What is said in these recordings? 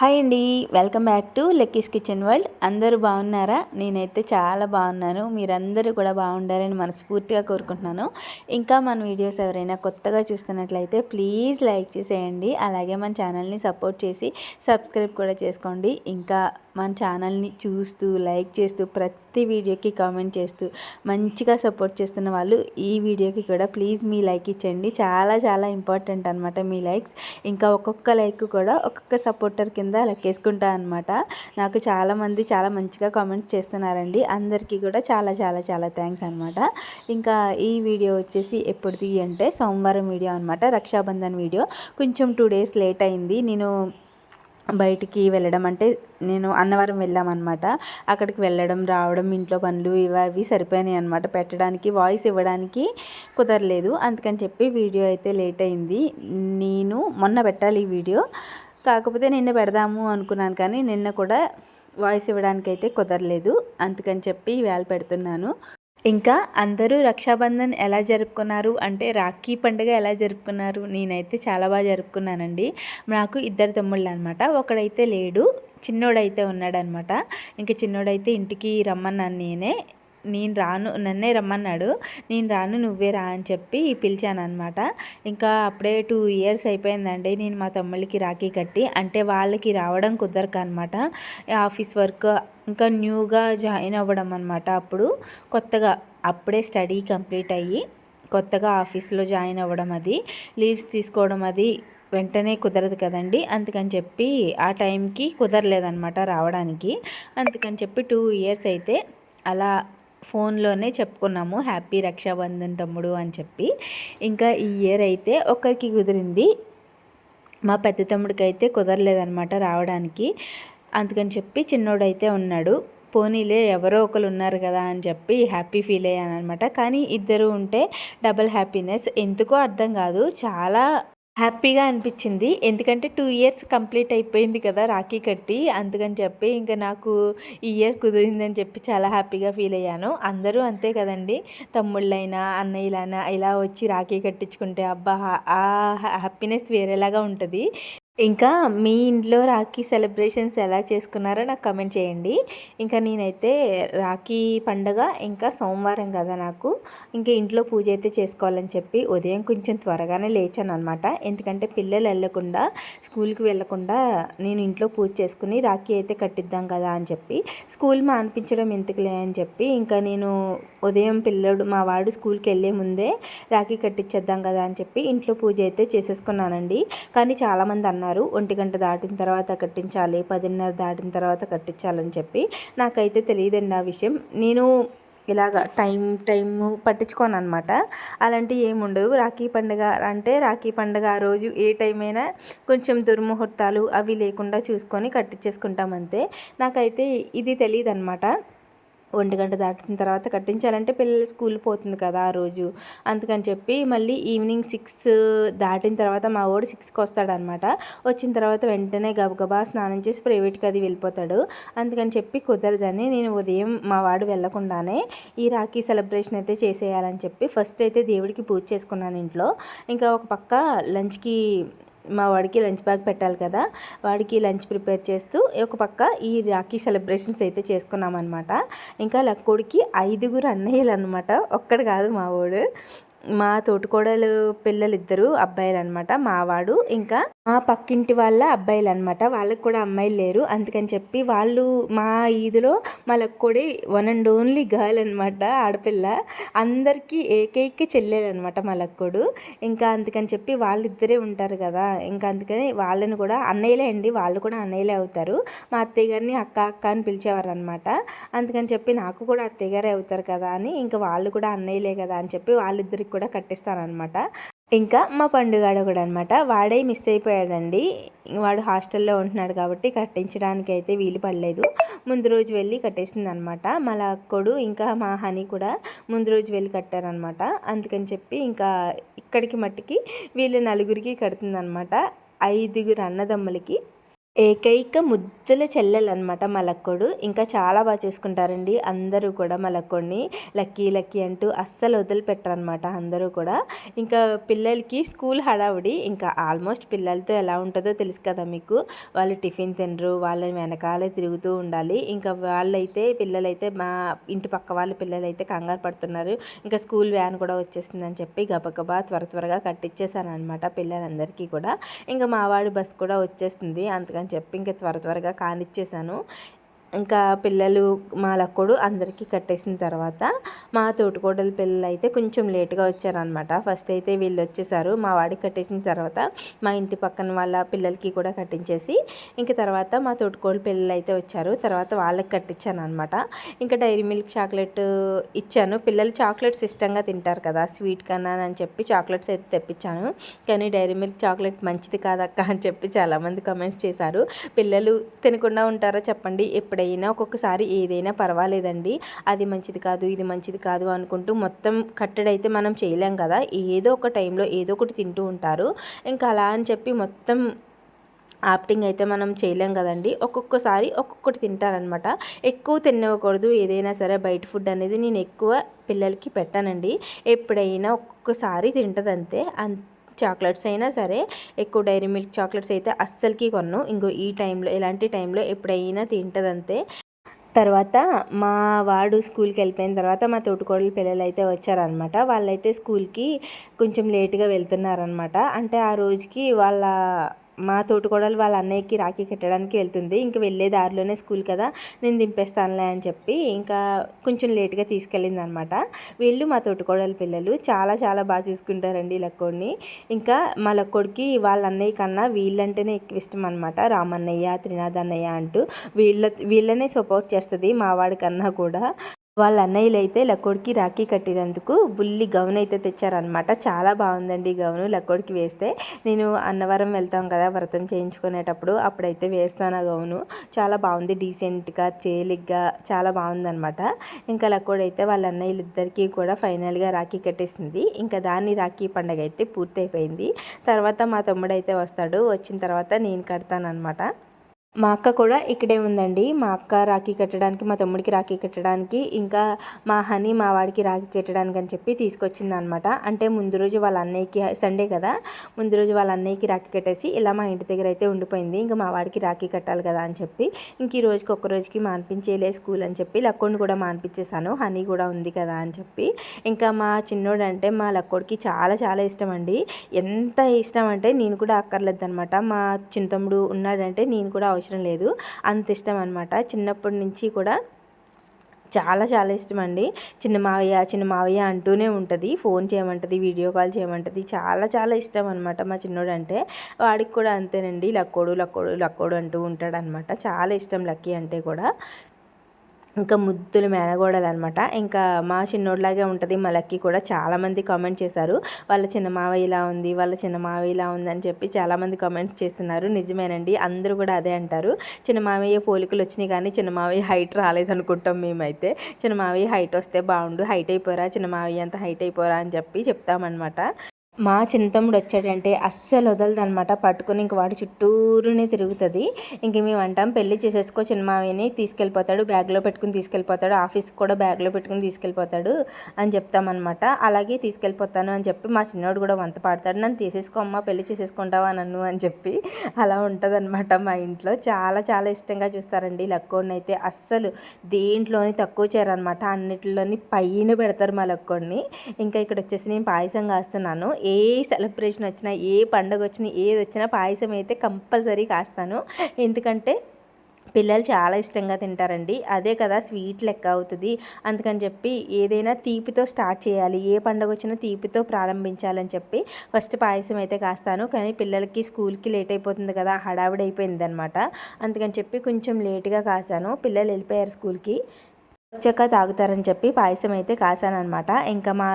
Hi అండి welcome back to Lucky's kitchen world. అందరూ బాగున్నారా? నేనైతే చాలా బాగున్నాను. మీరందరూ కూడా బాగుండాలని మనస్ఫూర్తిగా కోరుకుంటున్నాను. ఇంకా మన వీడియోస్ ఎవరైనా కొత్తగా చూస్తున్నట్లయితే ప్లీజ్ లైక్ చేసేయండి. అలాగే మన ఛానల్ని సపోర్ట్ చేసి సబ్స్క్రైబ్ కూడా చేసుకోండి. ఇంకా మన ఛానల్ని చూస్తూ లైక్ చేస్తూ ప్రతి వీడియోకి కామెంట్ చేస్తూ మంచిగా సపోర్ట్ చేస్తున్న వాళ్ళు ఈ వీడియోకి కూడా ప్లీజ్ మీ లైక్ ఇచ్చండి. చాలా చాలా ఇంపార్టెంట్ అనమాట మీ లైక్స్. ఇంకా ఒక్కొక్క లైక్ కూడా ఒక్కొక్క సపోర్టర్ కింద లెక్కేసుకుంటా అనమాట నాకు చాలామంది చాలా మంచిగా కామెంట్స్ చేస్తున్నారండి. అందరికీ కూడా చాలా చాలా చాలా థ్యాంక్స్ అనమాట ఇంకా ఈ వీడియో వచ్చేసి ఎప్పుడుది అంటే సోమవారం వీడియో అనమాట రక్షాబంధన్ వీడియో. కొంచెం టూ డేస్ లేట్ అయింది. నేను బయటికి వెళ్ళడం అంటే నేను అన్నవరం వెళ్ళామన్నమాట అక్కడికి వెళ్ళడం రావడం ఇంట్లో పనులు ఇవి అవి సరిపోయినాయి అనమాట పెట్టడానికి వాయిస్ ఇవ్వడానికి కుదరలేదు. అందుకని చెప్పి వీడియో అయితే లేట్ అయింది. నేను మొన్న పెట్టాలి ఈ వీడియో. కాకపోతే నిన్న పెడదాము అనుకున్నాను కానీ నిన్న కూడా వాయిస్ ఇవ్వడానికి అయితే కుదరలేదు. అందుకని చెప్పి వేళ పెడుతున్నాను. ఇంకా అందరూ రక్షాబంధన్ ఎలా జరుపుకున్నారు? అంటే రాఖీ పండుగ ఎలా జరుపుకున్నారు? నేనైతే చాలా బాగా జరుపుకున్నానండి. నాకు ఇద్దరు తమ్ముళ్ళు అనమాట ఒకడైతే లేడు చిన్నోడైతే ఉన్నాడనమాట. ఇంకా చిన్నోడైతే ఇంటికి రమ్మన్నాను నేనే. నేను రాను నన్నే రమ్మన్నాడు. నేను రాను నువ్వే రా అని చెప్పి పిలిచాను అనమాట ఇంకా అప్పుడే టూ ఇయర్స్ అయిపోయిందండి. నేను మా తమ్ముళ్ళకి రాఖీ కట్టి అంటే వాళ్ళకి రావడం కుదరక అనమాట ఆఫీస్ వర్క్ ఇంకా న్యూగా జాయిన్ అవ్వడం అనమాట అప్పుడు. కొత్తగా అప్పుడే స్టడీ కంప్లీట్ అయ్యి కొత్తగా ఆఫీస్లో జాయిన్ అవ్వడం అది. లీవ్స్ తీసుకోవడం అది వెంటనే కుదరదు కదండి. అందుకని చెప్పి ఆ టైంకి కుదరలేదనమాట రావడానికి. అందుకని చెప్పి టూ ఇయర్స్ అయితే అలా ఫోన్లోనే చెప్పుకున్నాము హ్యాపీ రక్షాబంధన్ తమ్ముడు అని చెప్పి. ఇంకా ఈ ఇయర్ అయితే ఒకరికి కుదిరింది. మా పెద్ద తమ్ముడికి అయితే కుదరలేదనమాట రావడానికి. అందుకని చెప్పి చిన్నోడైతే ఉన్నాడు. పోనీలే ఎవరో ఒకరు ఉన్నారు కదా అని చెప్పి హ్యాపీ ఫీల్ అయ్యాను అనమాట కానీ ఇద్దరు ఉంటే డబల్ హ్యాపీనెస్. ఎందుకో అర్థం కాదు. చాలా హ్యాపీగా అనిపించింది. ఎందుకంటే టూ ఇయర్స్ కంప్లీట్ అయిపోయింది కదా రాఖీ కట్టి. అందుకని చెప్పి ఇంకా నాకు ఈ ఇయర్ కుదిరిందని చెప్పి చాలా హ్యాపీగా ఫీల్ అయ్యాను. అందరూ అంతే కదండి. తమ్ముళ్ళైనా అన్నయ్యలైనా ఇలా వచ్చి రాఖీ కట్టించుకుంటే అబ్బా ఆ హ్యాపీనెస్ వేరేలాగా ఉంటుంది. ఇంకా మీ ఇంట్లో రాఖీ సెలబ్రేషన్స్ ఎలా చేసుకున్నారో నాకు కమెంట్ చేయండి. ఇంకా నేనైతే రాఖీ పండగ ఇంకా సోమవారం కదా నాకు. ఇంకా ఇంట్లో పూజ అయితే చేసుకోవాలని చెప్పి ఉదయం కొంచెం త్వరగానే లేచాను అనమాట ఎందుకంటే పిల్లలు వెళ్ళకుండా స్కూల్కి వెళ్ళకుండా నేను ఇంట్లో పూజ చేసుకుని రాఖీ అయితే కట్టిద్దాం కదా అని చెప్పి స్కూల్ మా అనిపించడం ఎందుకులే అని చెప్పి ఇంకా నేను ఉదయం పిల్లడు మా వాడు స్కూల్కి వెళ్ళే ముందే రాఖీ కట్టించేద్దాం కదా అని చెప్పి ఇంట్లో పూజ అయితే చేసేసుకున్నానండి. కానీ చాలామంది అన్నారు అన్నారు ఒంటి గంట దాటిన తర్వాత కట్టించాలి పదిన్నర దాటిన తర్వాత కట్టించాలని చెప్పి నాకైతే తెలియదండి ఆ విషయం. నేను ఇలాగ టైం టైం పట్టించుకోను అనమాట అలాంటివి ఏమి ఉండవు రాఖీ పండుగ అంటే రాఖీ పండుగ ఆ రోజు ఏ టైం అయినా కొంచెం దుర్ముహూర్తాలు అవి లేకుండా చూసుకొని కట్టించేసుకుంటాం అంతే. నాకైతే ఇది తెలియదు అనమాట ఒంటి గంట దాటిన తర్వాత కట్టించాలంటే పిల్లలు స్కూల్ పోతుంది కదా ఆ రోజు. అందుకని చెప్పి మళ్ళీ ఈవినింగ్ సిక్స్ దాటిన తర్వాత మా వాడు సిక్స్కి వస్తాడనమాట. వచ్చిన తర్వాత వెంటనే గబగబా స్నానం చేసి ప్రైవేట్కి అది వెళ్ళిపోతాడు. అందుకని చెప్పి కుదరదని నేను ఉదయం మా వాడు వెళ్ళకుండానే ఈ రాఖీ సెలబ్రేషన్ అయితే చేసేయాలని చెప్పి ఫస్ట్ అయితే దేవుడికి పూజ చేసుకున్నాను ఇంట్లో. ఇంకా ఒక పక్క లంచ్కి మా వాడికి లంచ్ బ్యాగ్ పెట్టాలి కదా వాడికి లంచ్ ప్రిపేర్ చేస్తూ ఒక పక్క ఈ రాఖీ సెలబ్రేషన్స్ అయితే చేసుకున్నాం అనమాట ఇంకా లక్కోడికి ఐదుగురు అన్నయ్యలు అనమాట ఒక్కడు కాదు మా వాడు. మా తోటికోడలు పిల్లలు ఇద్దరు అబ్బాయిలు అనమాట మావాడు ఇంకా మా పక్కింటి వాళ్ళ అబ్బాయిలు అనమాట వాళ్ళకి కూడా అమ్మాయిలు లేరు. అందుకని చెప్పి వాళ్ళు మా ఈదులో మా లక్కోడి వన్ అండ్ ఓన్లీ గర్ల్ అనమాట ఆడపిల్ల. అందరికీ ఏకైక చెల్లెలు అనమాట ఇంకా అందుకని చెప్పి వాళ్ళిద్దరే ఉంటారు కదా. ఇంకా అందుకని వాళ్ళని కూడా అన్నయ్యలే అండి. వాళ్ళు కూడా అన్నయ్యలే అవుతారు. మా అత్తయ్య గారిని అక్క అక్క అని పిలిచేవారు అనమాట అందుకని చెప్పి నాకు కూడా అత్తయ్య గారే అవుతారు కదా అని ఇంకా వాళ్ళు కూడా అన్నయ్యలే కదా అని చెప్పి వాళ్ళిద్దరికి కూడా కట్టిస్తానమాట ఇంకా మా పండుగాడ కూడా అనమాట వాడే మిస్ అయిపోయాడండి. వాడు హాస్టల్లో ఉంటున్నాడు కాబట్టి కట్టించడానికి అయితే వీలు పడలేదు. ముందు రోజు వెళ్ళి కట్టేసింది అనమాట మా కొడు ఇంకా మా హనీ కూడా ముందు రోజు వెళ్ళి కట్టారనమాట. అందుకని చెప్పి ఇంకా ఇక్కడికి మట్టికి వీళ్ళు నలుగురికి కడుతుందనమాట. ఐదుగురు అన్నదమ్ములకి ఏకైక ముద్దుల చెల్లెలు అనమాట మలక్కోడు. ఇంకా చాలా బాగా చూసుకుంటారండి. అందరూ కూడా మలక్కోడిని లక్కీ లక్కీ అంటూ అస్సలు వదిలిపెట్టరనమాట అందరూ కూడా. ఇంకా పిల్లలకి స్కూల్ హడావుడి. ఇంకా ఆల్మోస్ట్ పిల్లలతో ఎలా ఉంటుందో తెలుసు కదా మీకు. వాళ్ళు టిఫిన్ తినరు వాళ్ళ వెనకాలే తిరుగుతూ ఉండాలి. ఇంకా వాళ్ళైతే పిల్లలైతే మా ఇంటి పక్క వాళ్ళ పిల్లలైతే కంగారు పడుతున్నారు. ఇంకా స్కూల్ వ్యాన్ కూడా వచ్చేస్తుందని చెప్పి గబగబా త్వర త్వరగా కట్టించేసాను అనమాట పిల్లలందరికీ కూడా. ఇంకా మావాడి బస్ కూడా వచ్చేస్తుంది. అంతగా అని చెప్పి ఇంకా త్వర త్వరగా కానిచ్చేసాను. ఇంకా పిల్లలు మా లక్కుడు అందరికీ కట్టేసిన తర్వాత మా తోటికోడల పిల్లలు అయితే కొంచెం లేట్గా వచ్చారనమాట ఫస్ట్ అయితే వీళ్ళు వచ్చేసారు. మా వాడికి కట్టేసిన తర్వాత మా ఇంటి పక్కన వాళ్ళ పిల్లలకి కూడా కట్టించేసి ఇంకా తర్వాత మా తోటికోడల పిల్లలు అయితే వచ్చారు. తర్వాత వాళ్ళకి కట్టించాను అనమాట ఇంకా డైరీ మిల్క్ చాక్లెట్ ఇచ్చాను. పిల్లలు చాక్లెట్స్ ఇష్టంగా తింటారు కదా స్వీట్ కన్నా అని చెప్పి చాక్లెట్స్ అయితే తెప్పించాను. కానీ డైరీ మిల్క్ చాక్లెట్ మంచిది కాదక్క అని చెప్పి చాలామంది కమెంట్స్ చేశారు. పిల్లలు తినకుండా ఉంటారా చెప్పండి ఎప్పుడు ఎక్కడైనా ఒక్కొక్కసారి ఏదైనా పర్వాలేదండి. అది మంచిది కాదు ఇది మంచిది కాదు అనుకుంటూ మొత్తం కట్టడైతే మనం చేయలేం కదా. ఏదో ఒక టైంలో ఏదో ఒకటి తింటూ ఉంటారు. ఇంకా అలా అని చెప్పి మొత్తం ఆప్టింగ్ అయితే మనం చేయలేం కదండి. ఒక్కొక్కసారి ఒక్కొక్కటి తింటారనమాట. ఎక్కువ తినవకూడదు ఏదైనా సరే బయట ఫుడ్ అనేది నేను ఎక్కువ పిల్లలకి పెట్టానండి. ఎప్పుడైనా ఒక్కొక్కసారి తింటదంతే. అంత. చాక్లెట్స్ అయినా సరే ఎక్కువ డైరీ మిల్క్ చాక్లెట్స్ అయితే అస్సలకి కొన్ను. ఇంకో ఈ టైంలో ఇలాంటి టైంలో ఎప్పుడైనా తింటదంతే. తర్వాత మా వాడు స్కూల్కి వెళ్ళిపోయిన తర్వాత మా తోటికోడలు పిల్లలు అయితే వచ్చారనమాట. వాళ్ళైతే స్కూల్కి కొంచెం లేట్గా వెళ్తున్నారనమాట. అంటే ఆ రోజుకి వాళ్ళ మా తోటికోడలు వాళ్ళ అన్నయ్యకి రాఖీ కట్టడానికి వెళ్తుంది. ఇంక వెళ్ళే దారిలోనే స్కూల్ కదా నేను దింపేస్తానులే అని చెప్పి ఇంకా కొంచెం లేట్గా తీసుకెళ్ళింది అనమాట వీళ్ళు మా తోటికోడలు పిల్లలు చాలా చాలా బాగా చూసుకుంటారండి లక్కోడిని. ఇంకా మా లక్కోడికి వాళ్ళ అన్నయ్య కన్నా వీళ్ళంటేనే ఎక్కువ ఇష్టం అనమాట రామన్నయ్య త్రినాథ్ అన్నయ్య అంటూ వీళ్ళ వీళ్ళనే సపోర్ట్ చేస్తుంది మా కన్నా కూడా. వాళ్ళ అన్నయ్యలు అయితే లక్కోడికి రాఖీ కట్టినందుకు బుల్లి గౌన్ అయితే తెచ్చారనమాట చాలా బాగుందండి గౌను లక్కోడికి వేస్తే. నేను అన్నవరం వెళ్తాం కదా వ్రతం చేయించుకునేటప్పుడు అప్పుడైతే వేస్తాను ఆ గౌను చాలా బాగుంది డీసెంట్గా తేలిగ్గా చాలా బాగుందనమాట ఇంకా లక్కోడు అయితే వాళ్ళ అన్నయ్యలు ఇద్దరికీ కూడా ఫైనల్గా రాఖీ కట్టేసింది. ఇంకా దాని రాఖీ పండగ అయితే పూర్తయిపోయింది. తర్వాత మా తమ్ముడు అయితే వస్తాడు వచ్చిన తర్వాత నేను కడతానమాట మా అక్క కూడా ఇక్కడే ఉందండి. మా అక్క రాఖీ కట్టడానికి మా తమ్ముడికి రాఖీ కట్టడానికి ఇంకా మా హనీ మా వాడికి రాఖీ కట్టడానికి అని చెప్పి తీసుకొచ్చింది అనమాట అంటే ముందు రోజు వాళ్ళ అన్నయ్యకి సండే కదా ముందు రోజు వాళ్ళ అన్నయ్యకి రాఖీ కట్టేసి ఇలా మా ఇంటి దగ్గర అయితే ఉండిపోయింది. ఇంకా మా వాడికి రాఖీ కట్టాలి కదా అని చెప్పి ఇంక ఈ రోజుకి ఒక్క రోజుకి మాన్పించేలే స్కూల్ అని చెప్పి లక్కోడిని కూడా మాన్పించేసాను హనీ కూడా ఉంది కదా అని చెప్పి. ఇంకా మా చిన్నోడు అంటే మా లక్కోడికి చాలా చాలా ఇష్టం అండి. ఎంత ఇష్టం అంటే నేను కూడా అక్కర్లేదు అనమాట మా చిన్న తమ్ముడు ఉన్నాడంటే నేను కూడా అవసరం లేదు. అంత ఇష్టం అనమాట చిన్నప్పటి నుంచి కూడా చాలా చాలా ఇష్టం అండి చిన్న మావయ్య చిన్న మావయ్య అంటూనే ఉంటుంది. ఫోన్ చేయమంటుంది వీడియో కాల్ చేయమంటుంది. చాలా చాలా ఇష్టం అనమాట మా చిన్నోడు అంటే వాడికి కూడా అంతేనండి. లక్కోడు లక్కోడు లక్కోడు అంటూ ఉంటాడనమాట చాలా ఇష్టం లక్కీ అంటే కూడా. ఇంకా ముద్దులు మేనగోడలు అనమాట ఇంకా మా చిన్నోడిలాగే ఉంటుంది. మా లక్కీ కూడా చాలామంది కామెంట్ చేశారు. వాళ్ళ చిన్న మావయ్య ఇలా ఉంది వాళ్ళ చిన్న మావయ్య ఇలా ఉంది అని చెప్పి చాలామంది కామెంట్స్ చేస్తున్నారు. నిజమేనండి. అందరూ కూడా అదే అంటారు. చిన్న మావయ్య పోలికలు వచ్చినాయి కానీ చిన్న మావయ్య హైట్ రాలేదనుకుంటాం మేమైతే. చిన్న మావయ్య హైట్ వస్తే బాగుండు. హైట్ అయిపోరా. చిన్న మావయ్య అంత హైట్ అయిపోరా అని చెప్పి చెప్తామన్నమాట. మా చిన్న తమ్ముడు వచ్చాడంటే అస్సలు వదలదనమాట పట్టుకొని ఇంక వాడి చుట్టూరునే తిరుగుతుంది. ఇంక మేము అంటాం పెళ్ళి చేసేసుకో చిన్న మావయ్యని తీసుకెళ్ళిపోతాడు బ్యాగ్లో పెట్టుకుని తీసుకెళ్ళిపోతాడు ఆఫీస్కి కూడా బ్యాగ్లో పెట్టుకుని తీసుకెళ్ళిపోతాడు అని చెప్తామన్నమాట. అలాగే తీసుకెళ్ళిపోతాను అని చెప్పి మా చిన్నోడు కూడా వంత పాడతాడు. నన్ను తీసేసుకో అమ్మ పెళ్ళి చేసేసుకుంటావా నన్ను? అని చెప్పి అలా ఉంటుందన్నమాట మా ఇంట్లో. చాలా చాలా ఇష్టంగా చూస్తారండి. లక్కోడిని అయితే అస్సలు దేంట్లోని తక్కువ చేరనమాట అన్నిటిలోని పైన పెడతారు మా లక్కోడిని. ఇంకా ఇక్కడ వచ్చేసి నేను పాయసం కాస్తున్నాను. ఏ సెలబ్రేషన్ వచ్చినా ఏ పండుగ వచ్చినా ఏది వచ్చినా పాయసం అయితే కంపల్సరీ కాస్తాను. ఎందుకంటే పిల్లలు చాలా ఇష్టంగా తింటారండి. అదే కదా స్వీట్ లెక్క అవుతుంది. అందుకని చెప్పి ఏదైనా తీపితో స్టార్ట్ చేయాలి. ఏ పండుగ వచ్చినా తీపితో ప్రారంభించాలని చెప్పి ఫస్ట్ పాయసం అయితే కాస్తాను. కానీ పిల్లలకి స్కూల్కి లేట్ అయిపోతుంది కదా హడావిడి అయిపోయింది అనమాట అందుకని చెప్పి కొంచెం లేట్గా కాసాను పిల్లలు వెళ్ళిపోయారు స్కూల్కి వచ్చాక తాగుతారని చెప్పి పాయసం అయితే కాసానమాట ఇంకా మా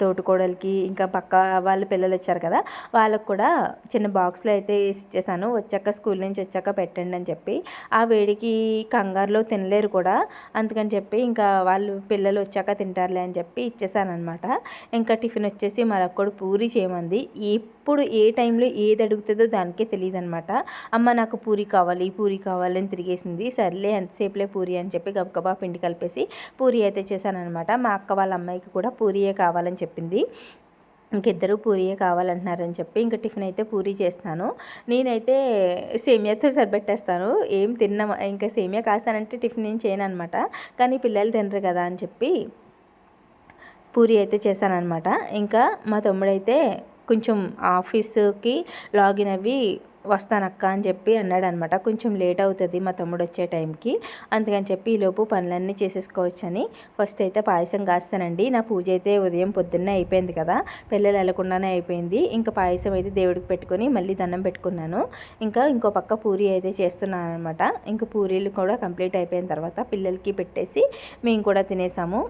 తోటికోడలికి ఇంకా పక్క వాళ్ళ పిల్లలు వచ్చారు కదా వాళ్ళకు కూడా చిన్న బాక్స్లో అయితే వేసి ఇచ్చేసాను వచ్చాక స్కూల్ నుంచి వచ్చాక పెట్టండి అని చెప్పి. ఆ వేడికి కంగారులో తినలేరు కూడా. అందుకని చెప్పి ఇంకా వాళ్ళు పిల్లలు వచ్చాక తింటారులే అని చెప్పి ఇచ్చేసానమాట ఇంకా టిఫిన్ వచ్చేసి మరొక్కడు పూరి చేయమంది. ఈ ఎప్పుడు ఏ టైంలో ఏది అడుగుతుందో దానికే తెలియదు అనమాట అమ్మ నాకు పూరి కావాలి పూరి కావాలి అని తిరిగేసింది. సర్లే ఎంతసేపులే పూరి అని చెప్పి గబగబా పిండి కలిపేసి పూరి అయితే చేశానమాట మా అక్క వాళ్ళ అమ్మాయికి కూడా పూరియే కావాలని చెప్పింది. ఇంకిద్దరు పూరియే కావాలంటున్నారని చెప్పి ఇంకా టిఫిన్ అయితే పూరీ చేస్తాను. నేనైతే సేమియాతో సరిపెట్టేస్తాను. ఏం తిన్నా ఇంకా సేమియా కాస్తానంటే టిఫిన్ ఏం చేయను అనమాట కానీ పిల్లలు తినరు కదా అని చెప్పి పూరి అయితే చేశానమాట ఇంకా మా తమ్ముడైతే కొంచెం ఆఫీస్కి లాగిన్ అవి వస్తానక్క అని చెప్పి అన్నాడు అనమాట కొంచెం లేట్ అవుతుంది మా తమ్ముడు వచ్చే టైంకి. అందుకని చెప్పి ఈలోపు పనులన్నీ చేసేసుకోవచ్చని ఫస్ట్ అయితే పాయసం కాస్తానండి. నా పూజ అయితే ఉదయం పొద్దున్నే అయిపోయింది కదా. పిల్లలు వెళ్ళకుండానే అయిపోయింది. ఇంకా పాయసం అయితే దేవుడికి పెట్టుకొని మళ్ళీ దండం పెట్టుకున్నాను. ఇంకా ఇంకో పక్క పూరి అయితే చేస్తున్నాను అనమాట ఇంకా పూరీలు కూడా కంప్లీట్ అయిపోయిన తర్వాత పిల్లలకి పెట్టేసి మేము కూడా తినేసాము.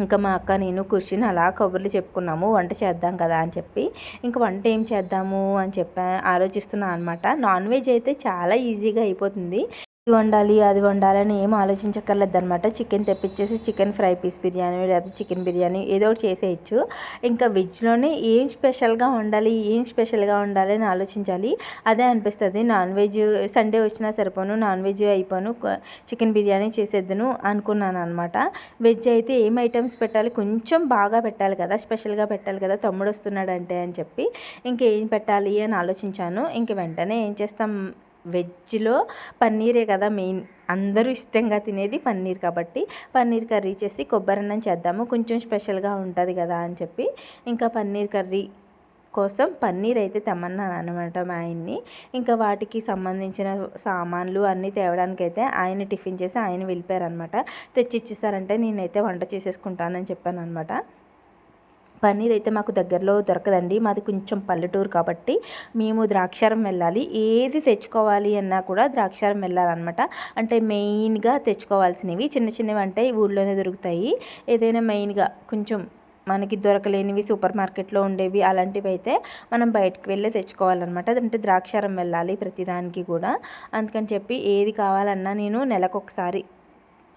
ఇంకా మా అక్క నేను కూర్చుని అలా కబుర్లు చెప్పుకున్నాము. వంట చేద్దాం కదా అని చెప్పి. ఇంకా వంట ఏం చేద్దాము అని చెప్పా ఆలోచిస్తున్నాను అనమాట నాన్ వెజ్ అయితే చాలా ఈజీగా అయిపోతుంది. ఇది వండాలి అది వండాలని ఏం ఆలోచించక్కర్లేదు అనమాట చికెన్ తెప్పించేసి చికెన్ ఫ్రై పీస్ బిర్యానీ లేకపోతే చికెన్ బిర్యానీ ఏదో ఒకటి చేసేయచ్చు. ఇంకా వెజ్లోనే ఏం స్పెషల్గా వండాలి ఏం స్పెషల్గా వండాలి అని ఆలోచించాలి. అదే అనిపిస్తుంది. నాన్ వెజ్ సండే వచ్చినా సరిపోను నాన్ వెజ్ అయిపోను చికెన్ బిర్యానీ చేసేద్దును అనుకున్నాను అనమాట వెజ్ అయితే ఏం ఐటమ్స్ పెట్టాలి? కొంచెం బాగా పెట్టాలి కదా స్పెషల్గా పెట్టాలి కదా తమ్ముడు వస్తున్నాడంటే అని చెప్పి ఇంకేం పెట్టాలి అని ఆలోచించాను. ఇంక వెంటనే ఏం చేస్తాం? వెజ్లో పన్నీరే కదా మెయిన్. అందరూ ఇష్టంగా తినేది పన్నీర్ కాబట్టి పన్నీర్ కర్రీ చేసి కొబ్బరి అన్నం చేద్దాము. కొంచెం స్పెషల్గా ఉంటుంది కదా అని చెప్పి ఇంకా పన్నీర్ కర్రీ కోసం పన్నీర్ అయితే తెమ్మన్నాను అనమాట మా ఆయన్ని. ఇంకా వాటికి సంబంధించిన సామాన్లు అన్నీ తేవడానికి అయితే ఆయన టిఫిన్ చేసి ఆయన వెళ్ళిపోయారనమాట తెచ్చి ఇచ్చేసారంటే నేనైతే వంట చేసేసుకుంటానని చెప్పాను అనమాట పన్నీర్ అయితే మాకు దగ్గరలో దొరకదండి. మాది కొంచెం పల్లెటూరు కాబట్టి మేము ద్రాక్షారం వెళ్ళాలి. ఏది తెచ్చుకోవాలి అన్నా కూడా ద్రాక్షారం వెళ్ళాలన్నమాట. అంటే మెయిన్గా తెచ్చుకోవాల్సినవి చిన్న చిన్నవి అంటే ఊళ్ళోనే దొరుకుతాయి. ఏదైనా మెయిన్గా కొంచెం మనకి దొరకలేనివి సూపర్ మార్కెట్లో ఉండేవి అలాంటివి అయితే మనం బయటకు వెళ్ళి తెచ్చుకోవాలన్నమాట. అదంటే ద్రాక్షారం వెళ్ళాలి ప్రతిదానికి కూడా. అందుకని చెప్పి ఏది కావాలన్నా నేను నెలకొకసారి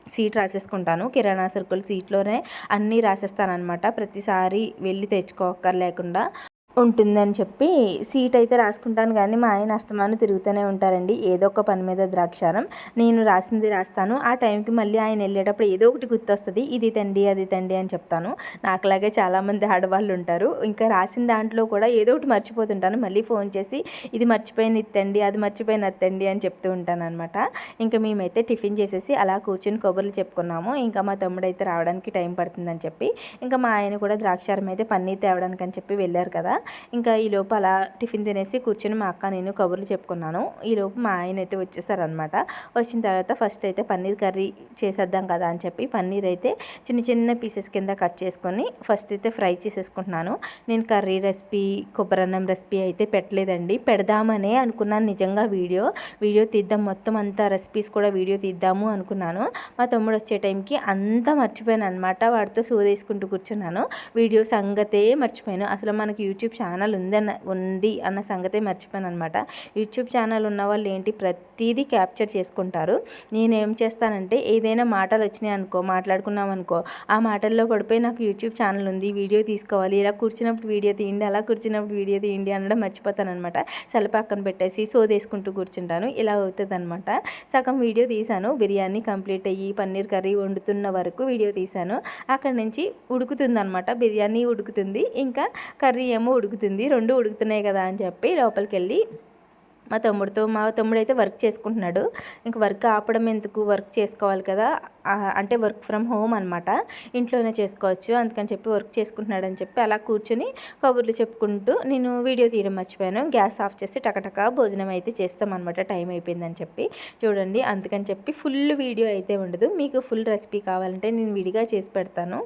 సీట్ రాసేసుకుంటాను. కిరాణా సరుకులు సీట్లోనే అన్నీ రాసేస్తానమాట ప్రతిసారి వెళ్ళి తెచ్చుకోక్కర్లేకుండా. ఉంటుందని చెప్పి సీట్ అయితే రాసుకుంటాను కానీ మా ఆయన అస్తమాను తిరుగుతూనే ఉంటారండి. ఏదో ఒక పని మీద ద్రాక్షారం. నేను రాసింది రాస్తాను. ఆ టైంకి మళ్ళీ ఆయన వెళ్ళేటప్పుడు ఏదో ఒకటి గుర్తొస్తుంది. ఇది తండి అది తండి అని చెప్తాను. నాకులాగే చాలామంది ఆడవాళ్ళు ఉంటారు. ఇంకా రాసిన దాంట్లో కూడా ఏదో ఒకటి మర్చిపోతుంటాను. మళ్ళీ ఫోన్ చేసి ఇది మర్చిపోయిన ఇత్తండి అది మర్చిపోయిన అత్తండి అని చెప్తూ ఉంటాను అనమాట ఇంకా మేమైతే టిఫిన్ చేసేసి అలా కూర్చొని కొబ్బరిలు చెప్పుకున్నాము. ఇంకా మా తమ్ముడు అయితే రావడానికి టైం పడుతుందని చెప్పి ఇంకా మా ఆయన కూడా ద్రాక్షారం అయితే పన్నీర్ తేవడానికి అని చెప్పి వెళ్ళారు కదా. ఇంకా ఈ లోపు అలా టిఫిన్ తినేసి కూర్చొని మా అక్క నేను కబుర్లు చెప్పుకున్నాను. ఈ లోపు మా ఆయన అయితే వచ్చేసారనమాట వచ్చిన తర్వాత ఫస్ట్ అయితే పన్నీర్ కర్రీ చేసేద్దాం కదా అని చెప్పి పన్నీర్ అయితే చిన్న చిన్న పీసెస్ కింద కట్ చేసుకొని ఫస్ట్ అయితే ఫ్రై చేసేసుకుంటున్నాను. నేను కర్రీ రెసిపీ కొబ్బరన్నం రెసిపీ అయితే పెట్టలేదండి. పెడదామనే అనుకున్నాను నిజంగా వీడియో. వీడియో తీద్దాం మొత్తం అంతా రెసిపీస్ కూడా వీడియో తీద్దాము అనుకున్నాను. మా తమ్ముడు వచ్చే టైంకి అంతా మర్చిపోయాను అనమాట వాడితో సూదేసుకుంటూ కూర్చున్నాను. వీడియో సంగతే మర్చిపోయాను. అసలు మనకి యూట్యూబ్ ఛానల్ ఉందన్న ఉంది అన్న సంగతే మర్చిపోయాను అనమాట యూట్యూబ్ ఛానల్ ఉన్న వాళ్ళు ఏంటి ప్రతిదీ క్యాప్చర్ చేసుకుంటారు. నేను ఏం చేస్తానంటే ఏదైనా మాటలు వచ్చినాయి అనుకో మాట్లాడుకున్నాం అనుకో ఆ మాటల్లో పడిపోయి నాకు యూట్యూబ్ ఛానల్ ఉంది వీడియో తీసుకోవాలి ఇలా కూర్చున్నప్పుడు వీడియో తీయండి అలా కూర్చున్నప్పుడు వీడియో తీయండి అనడం మర్చిపోతానమాట సెల పక్కన పెట్టేసి సోదేసుకుంటూ కూర్చుంటాను ఇలా అవుతుంది అనమాట సగం వీడియో తీశాను బిర్యానీ కంప్లీట్ అయ్యి పన్నీర్ కర్రీ వండుతున్న వరకు వీడియో తీశాను. అక్కడ నుంచి ఉడుకుతుంది అనమాట బిర్యానీ ఉడుకుతుంది ఇంకా కర్రీ ఏమో ఉడుకుతుంది రెండు ఉడుకుతున్నాయి కదా అని చెప్పి లోపలికి వెళ్ళి మా తమ్ముడితో మా తమ్ముడు అయితే వర్క్ చేసుకుంటున్నాడు. ఇంక వర్క్ ఆపడం ఎందుకు? వర్క్ చేసుకోవాలి కదా. అంటే వర్క్ ఫ్రమ్ హోమ్ అనమాట ఇంట్లోనే చేసుకోవచ్చు అందుకని చెప్పి వర్క్ చేసుకుంటున్నాడు అని చెప్పి అలా కూర్చొని కబుర్లు చెప్పుకుంటూ నేను వీడియో తీయడం మర్చిపోయాను. గ్యాస్ ఆఫ్ చేసి టకటక భోజనం అయితే చేస్తామన్నమాట. టైం అయిపోయిందని చెప్పి. చూడండి అందుకని చెప్పి ఫుల్ వీడియో అయితే ఉండదు. మీకు ఫుల్ రెసిపీ కావాలంటే నేను విడిగా చేసి పెడతాను.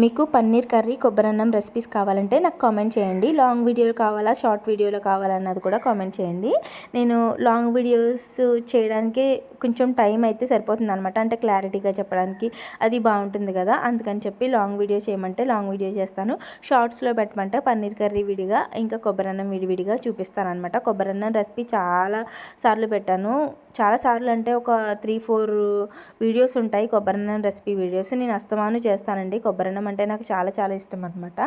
మీకు పన్నీర్ కర్రీ కొబ్బరన్నం రెసిపీస్ కావాలంటే నాకు కామెంట్ చేయండి. లాంగ్ వీడియోలు కావాలా షార్ట్ వీడియోలో కావాలన్నది కూడా కామెంట్ చేయండి. నేను లాంగ్ వీడియోస్ చేయడానికి కొంచెం టైం అయితే సరిపోతుంది అనమాట అంటే క్లారిటీగా చెప్పడానికి అది బాగుంటుంది కదా. అందుకని చెప్పి లాంగ్ వీడియో చేయమంటే లాంగ్ వీడియో చేస్తాను. షార్ట్స్లో పెట్టమంటే పన్నీర్ కర్రీ విడిగా ఇంకా కొబ్బరన్నం విడివిడిగా చూపిస్తానమాట కొబ్బరన్నం రెసిపీ చాలా సార్లు పెట్టాను. చాలా సార్లు అంటే ఒక త్రీ ఫోర్ వీడియోస్ ఉంటాయి. కొబ్బరన్నం రెసిపీ వీడియోస్ నేను అస్తమాను చేస్తానండి. కొబ్బరన్నం అంటే నాకు చాలా చాలా ఇష్టం అనమాట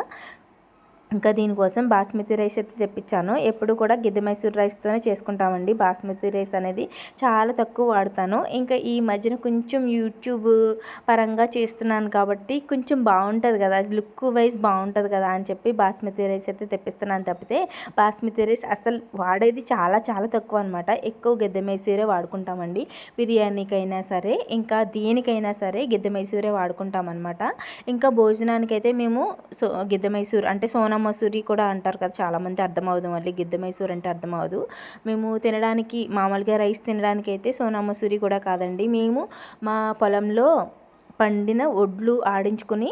ఇంకా దీనికోసం బాస్మతి రైస్ అయితే తెప్పించాను. ఎప్పుడు కూడా గిద్ద మైసూర్ రైస్తోనే చేసుకుంటామండి. బాస్మతి రైస్ అనేది చాలా తక్కువ వాడతాను. ఇంకా ఈ మధ్యన కొంచెం యూట్యూబ్ పరంగా చేస్తున్నాను కాబట్టి కొంచెం బాగుంటుంది కదా లుక్ వైజ్ బాగుంటుంది కదా అని చెప్పి బాస్మతి రైస్ అయితే తెప్పిస్తున్నాను తప్పితే బాస్మతి రైస్ అసలు వాడేది చాలా చాలా తక్కువ అనమాట ఎక్కువ గిద్ద మైసూరే వాడుకుంటామండి. బిర్యానీకైనా సరే ఇంకా దేనికైనా సరే గిద్ద మైసూరే వాడుకుంటాం అనమాట ఇంకా భోజనానికైతే మేము సో గిద్ద మైసూర్ అంటే సోనా మసూరి కూడా అంటారు కదా చాలామంది అర్థమవుదు మళ్ళీ. గిద్ద మైసూర్ అంటే అర్థమవుదు మేము తినడానికి మామూలుగా రైస్ తినడానికి అయితే సోనా మసూరి కూడా కాదండి. మేము మా పొలంలో పండిన ఒడ్లు ఆడించుకొని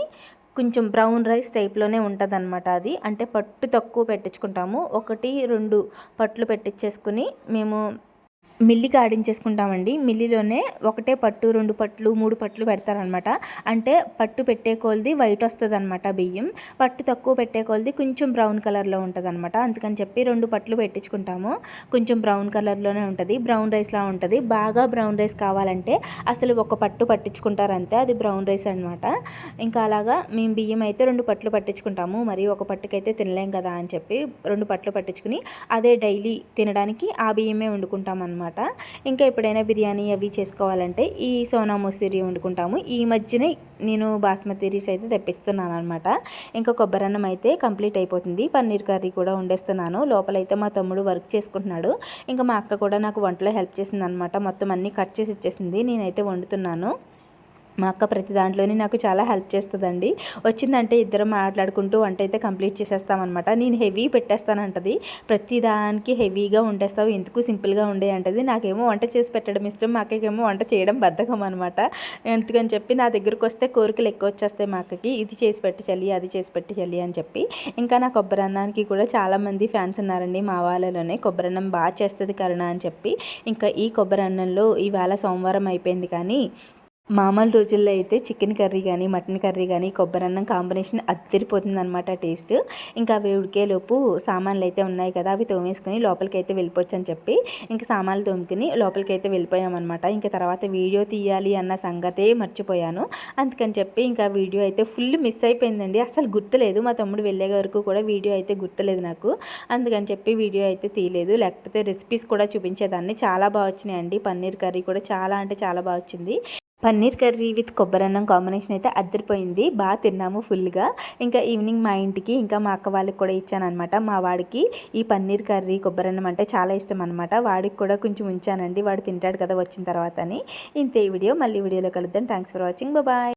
కొంచెం బ్రౌన్ రైస్ టైప్లోనే ఉంటుంది అనమాట అది. అంటే పట్టు తక్కువ పెట్టించుకుంటాము. ఒకటి రెండు పట్లు పెట్టించేసుకుని మేము మిల్లికి ఆడించేసుకుంటామండి మిల్లిలోనే ఒకటే పట్టు రెండు పట్లు మూడు పట్లు పెడతారనమాట అంటే పట్టు పెట్టే కొలది వైట్ వస్తుంది అనమాట బియ్యం. పట్టు తక్కువ పెట్టే కొలది కొంచెం బ్రౌన్ కలర్లో ఉంటుంది అనమాట అందుకని చెప్పి రెండు పట్లు పెట్టించుకుంటాము. కొంచెం బ్రౌన్ కలర్లోనే ఉంటుంది. బ్రౌన్ రైస్లా ఉంటుంది. బాగా బ్రౌన్ రైస్ కావాలంటే అసలు ఒక పట్టు పట్టించుకుంటారంతే. అది బ్రౌన్ రైస్ అనమాట ఇంకా అలాగా మేము బియ్యం అయితే రెండు పట్లు పట్టించుకుంటాము. మరి ఒక పట్టుకైతే తినలేం కదా అని చెప్పి రెండు పట్లు పట్టించుకుని అదే డైలీ తినడానికి ఆ బియ్యమే వండుకుంటాం అనమాట ఇంకా ఎప్పుడైనా బిర్యానీ అవి చేసుకోవాలంటే ఈ సోనా మసూరి వండుకుంటాము. ఈ మధ్యనే నేను బాస్మతి రైస్ అయితే తెప్పిస్తున్నాను అనమాట ఇంకా కొబ్బరి అన్నం అయితే కంప్లీట్ అయిపోతుంది. పన్నీర్ కర్రీ కూడా వండేస్తున్నాను. లోపలైతే మా తమ్ముడు వర్క్ చేసుకుంటున్నాడు. ఇంకా మా అక్క కూడా నాకు వంటలో హెల్ప్ చేసింది అనమాట మొత్తం అన్నీ కట్ చేసి ఇచ్చేసింది. నేనైతే వండుతున్నాను. మా అక్క ప్రతి దాంట్లోనే నాకు చాలా హెల్ప్ చేస్తుందండి. వచ్చిందంటే ఇద్దరం మాట్లాడుకుంటూ వంట అయితే కంప్లీట్ చేసేస్తామన్నమాట. నేను హెవీ పెట్టేస్తానంటది. ప్రతి దానికి హెవీగా వండేస్తావు ఎందుకు సింపుల్గా ఉండే అంటది. నాకేమో వంట చేసి పెట్టడం ఇష్టం మా అక్కకేమో వంట చేయడం బద్ధకం అనమాట ఎందుకని చెప్పి నా దగ్గరకు వస్తే కోరికలు ఎక్కువ వచ్చేస్తాయి మా అక్కకి. ఇది చేసి పెట్టి చల్లి అది చేసి పెట్టి చల్లి అని చెప్పి. ఇంకా నా కొబ్బరి అన్నానికి కూడా చాలామంది ఫ్యాన్స్ ఉన్నారండి మా వాళ్ళలోనే. కొబ్బరి అన్నం బాగా చేస్తుంది కరుణ అని చెప్పి. ఇంకా ఈ కొబ్బరి అన్నంలో ఇవాళ సోమవారం అయిపోయింది కానీ మామూలు రోజుల్లో అయితే చికెన్ కర్రీ కానీ మటన్ కర్రీ కానీ కొబ్బరి అన్నం కాంబినేషన్ అద్దరిపోతుంది అనమాట టేస్ట్. ఇంకా అవి ఉడికేలోపు సామాన్లు అయితే ఉన్నాయి కదా అవి తోమేసుకుని లోపలికి అయితే వెళ్ళిపోవచ్చు అని చెప్పి ఇంకా సామాన్లు తోముకుని లోపలికి అయితే వెళ్ళిపోయామన్నమాట. ఇంకా తర్వాత వీడియో తీయాలి అన్న సంగతే మర్చిపోయాను. అందుకని చెప్పి ఇంకా వీడియో అయితే ఫుల్ మిస్ అయిపోయిందండి. అసలు గుర్తులేదు. మా తమ్ముడు వెళ్ళే వరకు కూడా వీడియో అయితే గుర్తులేదు నాకు. అందుకని చెప్పి వీడియో అయితే తీయలేదు. లేకపోతే రెసిపీస్ కూడా చూపించేదాన్ని. చాలా బాగా వచ్చినాయండి. పన్నీర్ కర్రీ కూడా చాలా అంటే చాలా బాగా వచ్చింది. పన్నీర్ కర్రీ విత్ కొబ్బరి అన్నం కాంబినేషన్ అయితే అద్దరిపోయింది. బాగా తిన్నాము ఫుల్గా ఇంకా ఈవినింగ్ మా ఇంటికి ఇంకా మా అక్క వాళ్ళకి కూడా ఇచ్చాను అనమాట మా వాడికి ఈ పన్నీర్ కర్రీ కొబ్బరి అన్నం అంటే చాలా ఇష్టం అనమాట వాడికి కూడా కొంచెం ఉంచానండి. వాడు తింటాడు కదా వచ్చిన తర్వాత అని ఇంతే వీడియో. మళ్ళీ వీడియోలో కలుద్దాం. Thanks for watching bye